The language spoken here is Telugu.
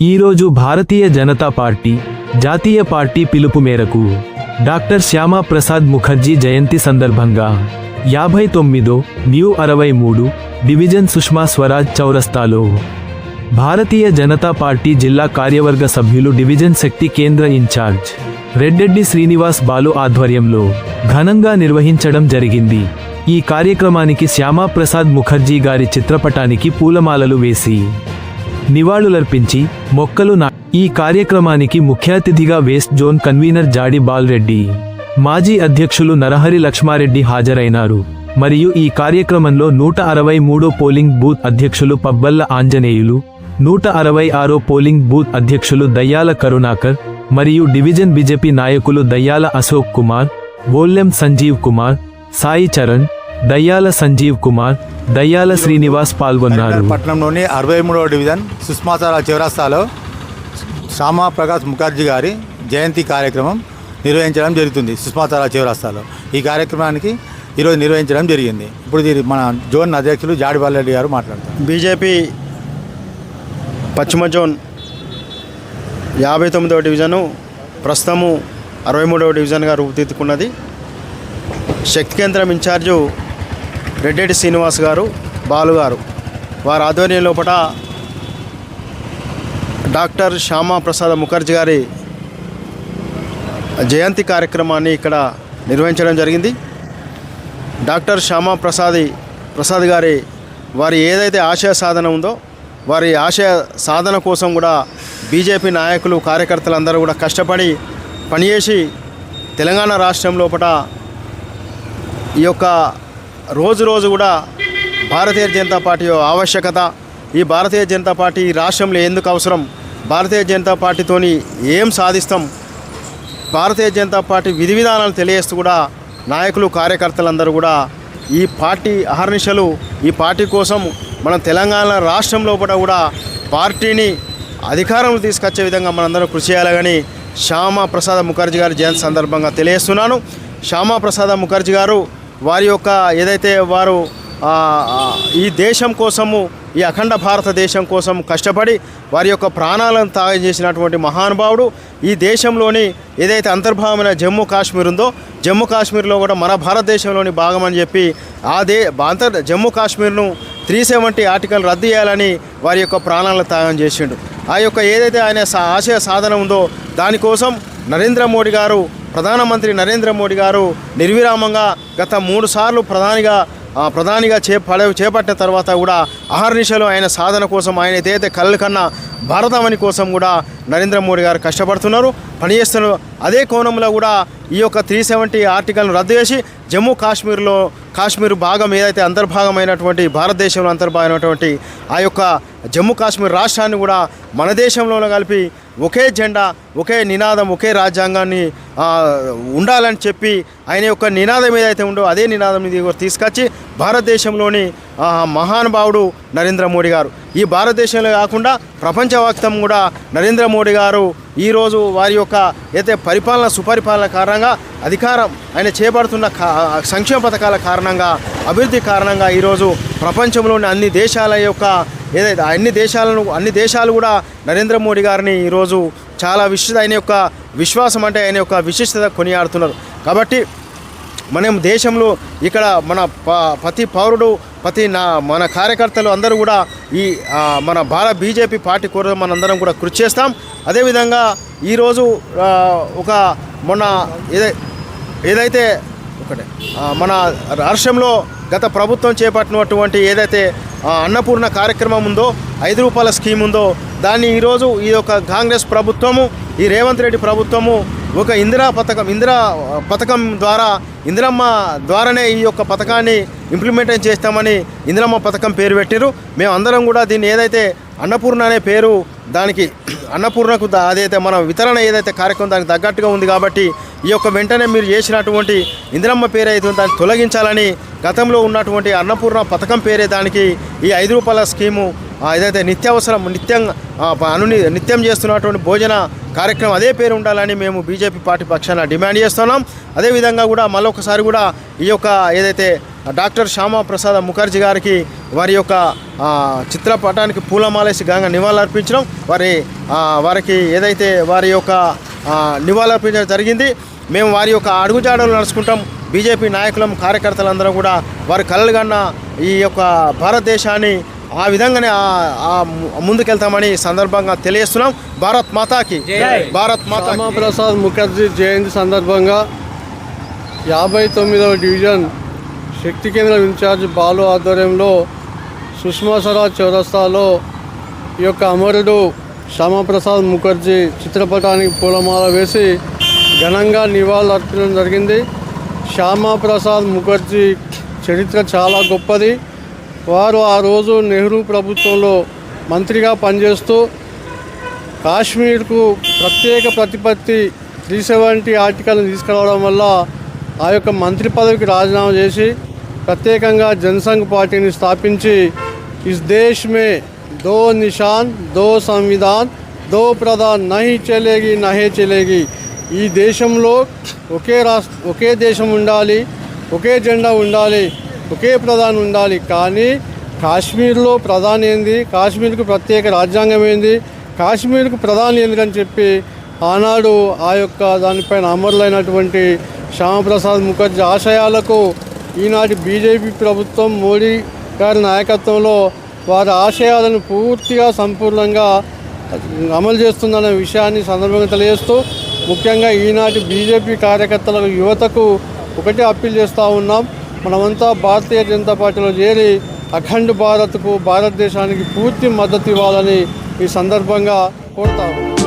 ఈరోజు భారతీయ జనతా పార్టీ జాతీయ పార్టీ పిలుపు మేరకు డాక్టర్ శ్యామాప్రసాద్ ముఖర్జీ జయంతి సందర్భంగా యాభై తొమ్మిదో న్యూ అరవై మూడు డివిజన్ సుష్మా స్వరాజ్ చౌరస్తాలో భారతీయ జనతా పార్టీ జిల్లా కార్యవర్గ సభ్యులు డివిజన్ శక్తి కేంద్ర ఇన్ఛార్జ్ రెడ్డెడ్డి శ్రీనివాస్ బాలు ఆధ్వర్యంలో ఘనంగా నిర్వహించడం జరిగింది. ఈ కార్యక్రమానికి శ్యామాప్రసాద్ ముఖర్జీ గారి చిత్రపటానికి పూలమాలలు వేసి నివాళులర్పించి మొక్కలు నా ఈ కార్యక్రమానికి ముఖ్య అతిథిగా west zone convener Jadi Balreddy మాజీ అధ్యక్షులు నరహరి లక్ష్మారెడ్డి హాజరైనారు. మరియు ఈ కార్యక్రమంలో నూట అరవై మూడో పోలింగ్ బూత్ అధ్యక్షులు పబ్బల్ల ఆంజనేయులు నూట అరవై ఆరో పోలింగ్ బూత్ అధ్యక్షులు దయ్యాల కరుణాకర్ మరియు డివిజన్ బీజేపీ నాయకులు దయ్యాల అశోక్ కుమార్ వోల్లెం సంజీవ్ కుమార్ సాయి చరణ్ దయ్యాల సంజీవ్ కుమార్ దయ్యాల శ్రీనివాస్ పాల్గొన్నారు. పట్టణంలోని అరవై మూడవ డివిజన్ సుష్మాచార చివరస్తాలో శ్యామా ప్రకాష్ ముఖర్జీ గారి జయంతి కార్యక్రమం నిర్వహించడం జరుగుతుంది సుష్మాచార చివరస్తాలో. ఈ కార్యక్రమానికి ఈరోజు నిర్వహించడం జరిగింది. ఇప్పుడు ఇది మన జోన్ అధ్యక్షులు జాడిబాలరెడ్డి గారు మాట్లాడతారు. బీజేపీ పశ్చిమ జోన్ యాభై తొమ్మిదవ డివిజను ప్రస్తుతము అరవై మూడవ డివిజన్గా రూపుదిద్దుకున్నది. శక్తి కేంద్రం ఇన్ఛార్జు రెడ్డెడ్డి శ్రీనివాస్ గారు బాలు గారు. వారి ఆధ్వర్యం లోపల డాక్టర్ శ్యామాప్రసాద్ ముఖర్జీ గారి జయంతి కార్యక్రమాన్ని ఇక్కడ నిర్వహించడం జరిగింది. డాక్టర్ శ్యామాప్రసాద్ ప్రసాద్ ప్రసాద్ గారి వారి ఏదైతే ఆశయ సాధన ఉందో వారి ఆశయ సాధన కోసం కూడా బీజేపీ నాయకులు కార్యకర్తలందరూ కూడా కష్టపడి పనిచేసి తెలంగాణ రాష్ట్రం లోపల ఈ యొక్క రోజు రోజు కూడా భారతీయ జనతా పార్టీ ఆవశ్యకత. ఈ భారతీయ జనతా పార్టీ ఈ రాష్ట్రంలో ఎందుకు అవసరం? భారతీయ జనతా పార్టీతోని ఏం సాధిస్తాం? భారతీయ జనతా పార్టీ విధి విధానాలు తెలియజేస్తూ కూడా నాయకులు కార్యకర్తలందరూ కూడా ఈ పార్టీ అహర్నిశలు ఈ పార్టీ కోసం మనం తెలంగాణ రాష్ట్రం లోపల కూడా పార్టీని అధికారంలో తీసుకొచ్చే విధంగా మనందరం కృషి చేయాలని కానీ శ్యామా ప్రసాద్ ముఖర్జీ గారి జయంతి సందర్భంగా తెలియజేస్తున్నాను. శ్యామా ప్రసాద్ ముఖర్జీ గారు వారి యొక్క ఏదైతే వారు ఈ దేశం కోసము ఈ అఖండ భారతదేశం కోసం కష్టపడి వారి యొక్క ప్రాణాలను త్యాగం చేసినటువంటి మహానుభావుడు ఈ దేశంలోని ఏదైతే అంతర్భావమైన జమ్మూ కాశ్మీర్ ఉందో జమ్మూ కాశ్మీర్లో కూడా మన భారతదేశంలోని భాగం అని చెప్పి ఆ దే అంతర్ జమ్మూ కాశ్మీర్ను త్రీ సెవెంటీ ఆర్టికల్ రద్దు చేయాలని వారి యొక్క ప్రాణాలను త్యాగం చేసిండు. ఆ యొక్క ఏదైతే ఆయన సా- ఆశయ సాధన ఉందో దానికోసం నరేంద్ర మోడీ గారు ప్రధానమంత్రి నరేంద్ర మోడీ గారు నిర్విరామంగా గత మూడు సార్లు ప్రధానిగా ప్రధానిగా చే పడ చేపట్టిన తర్వాత కూడా అహర్నిశలు ఆయన సాధన కోసం ఆయన ఏదైతే కళ్ళు కన్నా భారతమని కోసం కూడా నరేంద్ర మోడీ గారు కష్టపడుతున్నారు. పనిచేస్తున్నారు అదే కోణంలో కూడా ఈ యొక్క త్రీ సెవెంటీ ఆర్టికల్ను రద్దు చేసి జమ్మూ కాశ్మీర్లో కాశ్మీర్ భాగం ఏదైతే అంతర్భాగమైనటువంటి భారతదేశంలో అంతర్భాగమైనటువంటి ఆ యొక్క జమ్మూ కాశ్మీర్ రాష్ట్రాన్ని కూడా మన దేశంలోనే కలిపి ఒకే జెండా ఒకే నినాదం ఒకే రాజ్యాంగాన్ని ఉండాలని చెప్పి ఆయన యొక్క నినాదం ఏదైతే ఉందో అదే నినాదం ఇది తీసుకొచ్చి భారతదేశంలోని మహానుభావుడు నరేంద్ర మోడీ గారు. ఈ భారతదేశంలో కాకుండా ప్రపంచవ్యాప్తం కూడా నరేంద్ర మోడీ గారు ఈరోజు వారి యొక్క అయితే పరిపాలన సుపరిపాలన కారణంగా అధికారం ఆయన చేపడుతున్న సంక్షేమ పథకాల కారణంగా అభివృద్ధి కారణంగా ఈరోజు ప్రపంచంలోని అన్ని దేశాల యొక్క ఏదైతే అన్ని దేశాలను అన్ని దేశాలు కూడా నరేంద్ర మోడీ గారిని ఈరోజు చాలా విశిష్ట ఆయన యొక్క విశ్వాసం అంటే ఆయన యొక్క విశిష్టత కొనియాడుతున్నారు. కాబట్టి మనం దేశంలో ఇక్కడ మన ప్రతి పౌరుడు ప్రతి నా మన కార్యకర్తలు అందరూ కూడా ఈ మన భారత బీజేపీ పార్టీ కోసం మనందరం కూడా కృషి చేస్తాం. అదేవిధంగా ఈరోజు ఒక మొన్న ఏదై ఏదైతే ఒకటే మన రాష్ట్రంలో గత ప్రభుత్వం చేపట్టినటువంటి ఏదైతే అన్నపూర్ణ కార్యక్రమం ఉందో ఐదు రూపాయల స్కీమ్ ఉందో దాన్ని ఈరోజు ఈ యొక్క కాంగ్రెస్ ప్రభుత్వము ఈ రేవంత్ రెడ్డి ప్రభుత్వము ఒక ఇందిరా పథకం ఇందిరా పథకం ద్వారా ఇందిరమ్మ ద్వారానే ఈ యొక్క పథకాన్ని ఇంప్లిమెంటేషన్ చేస్తామని ఇందిరమ్మ పథకం పేరు పెట్టారు మేము అందరం కూడా దీన్ని ఏదైతే అన్నపూర్ణ అనే పేరు దానికి అన్నపూర్ణకు అదైతే మన వితరణ ఏదైతే కార్యక్రమం దానికి తగ్గట్టుగా ఉంది కాబట్టి ఈ యొక్క వెంటనే మీరు చేసినటువంటి ఇందిరమ్మ పేరు అయితే దాన్ని తొలగించాలని గతంలో ఉన్నటువంటి అన్నపూర్ణ పథకం పేరే దానికి ఈ ఐదు రూపాయల స్కీము ఏదైతే నిత్యావసరం నిత్యం అను నిత్యం చేస్తున్నటువంటి భోజన కార్యక్రమం అదే పేరు ఉండాలని మేము బీజేపీ పార్టీ పక్షాన డిమాండ్ చేస్తున్నాం. అదేవిధంగా కూడా మళ్ళొకసారి కూడా ఈ యొక్క ఏదైతే డాక్టర్ శ్యామా ప్రసాద్ ముఖర్జీ గారికి వారి యొక్క చిత్రపటానికి పూలమాలేసి గంగా నివాళులర్పించడం వారి వారికి ఏదైతే వారి యొక్క నివాళులర్పించడం జరిగింది. మేము వారి యొక్క అడుగుజాడలు నడుచుకుంటాం. బీజేపీ నాయకులం కార్యకర్తలందరూ కూడా వారి కలలు కన్నా ఈ యొక్క భారతదేశాన్ని ఆ విధంగానే ముందుకెళ్తామని సందర్భంగా తెలియజేస్తున్నాం. భారత్ మాతాకి. భారత్ మాతా శ్యామాప్రసాద్ ముఖర్జీ జయంతి సందర్భంగా యాభై తొమ్మిదవ డివిజన్ శక్తి కేంద్రం ఇన్ఛార్జ్ బాలు ఆధ్వర్యంలో సుష్మా స్వరాజ్ చౌరస్తాలో ఈ యొక్క అమరుడు శ్యామాప్రసాద్ ముఖర్జీ చిత్రపటానికి పూలమాల వేసి ఘనంగా నివాళులు అర్పించడం జరిగింది. శ్యామాప్రసాద్ ముఖర్జీ చరిత్ర చాలా గొప్పది. వారు ఆ రోజు నెహ్రూ ప్రభుత్వంలో మంత్రిగా పనిచేస్తూ కాశ్మీర్కు ప్రత్యేక ప్రతిపత్తి త్రీ సెవెంటీ ఆర్టికల్ని తీసుకురావడం వల్ల ఆ యొక్క మంత్రి పదవికి రాజీనామా చేసి ప్రత్యేకంగా జనసంఘ్ పార్టీని స్థాపించి ఇస్ దేశ్ మే దో నిషాన్ దో సంవిధాన్ దో ప్రధాన్ నహి చెలేగి నహే చెలేగి. ఈ దేశంలో ఒకే రాష్ట్ర ఒకే దేశం ఉండాలి ఒకే జెండా ఉండాలి. ఒకే ప్రధాని ఉండాలి. కానీ కాశ్మీర్లో ప్రధాని ఏంది? కాశ్మీర్కు ప్రత్యేక రాజ్యాంగం ఏంది? కాశ్మీర్కు ప్రధాని ఎందుకని చెప్పి ఆనాడు ఆ యొక్క దానిపైన అమరులైనటువంటి శ్యామప్రసాద్ ముఖర్జీ ఆశయాలకు ఈనాటి బీజేపీ ప్రభుత్వం మోడీ గారి నాయకత్వంలో వారి ఆశయాలను పూర్తిగా సంపూర్ణంగా అమలు చేస్తుందనే విషయాన్ని సందర్భంగా తెలియజేస్తూ ముఖ్యంగా ఈనాటి బీజేపీ కార్యకర్తలకు యువతకు ఒకటే అప్పీల్ చేస్తూ ఉన్నాం. మనమంతా భారతీయ జనతా పార్టీలో చేరి అఖండ్ భారత్కు భారతదేశానికి పూర్తి మద్దతు ఇవ్వాలని ఈ సందర్భంగా కోరుతాము